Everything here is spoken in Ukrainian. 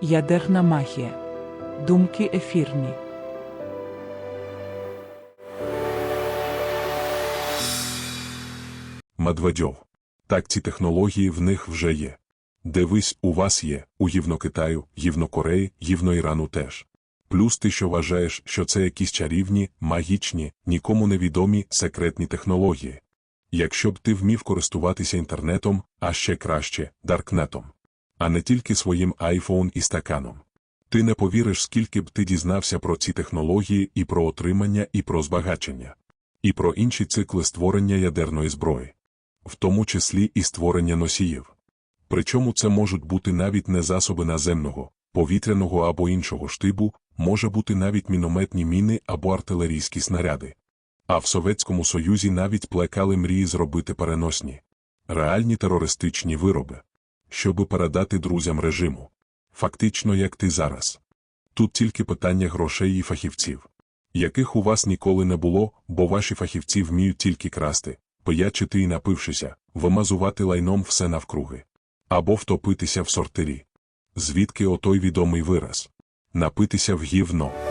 Ядерна магія. Думки ефірні. Медведьов. Так ці технології в них вже є. Дивись, у вас є, у Євнокитаю, Євнокореї, Євноірану теж. Плюс ти що вважаєш, що це якісь чарівні, магічні, нікому невідомі секретні технології. Якщо б ти вмів користуватися інтернетом, а ще краще даркнетом, а не тільки своїм айфон і стаканом. Ти не повіриш, скільки б ти дізнався про ці технології і про отримання, і про збагачення, і про інші цикли створення ядерної зброї, в тому числі і створення носіїв. Причому це можуть бути навіть не засоби наземного, повітряного або іншого штибу, може бути навіть мінометні міни або артилерійські снаряди. А в Совєтському Союзі навіть плекали мрії зробити переносні, реальні терористичні вироби, щоби передати друзям режиму. Фактично, як ти зараз. Тут тільки питання грошей і фахівців, яких у вас ніколи не було, бо ваші фахівці вміють тільки красти, пиячити і напившися, вимазувати лайном все навкруги. Або втопитися в сортирі. Звідки отой відомий вираз? Напитися в гівно.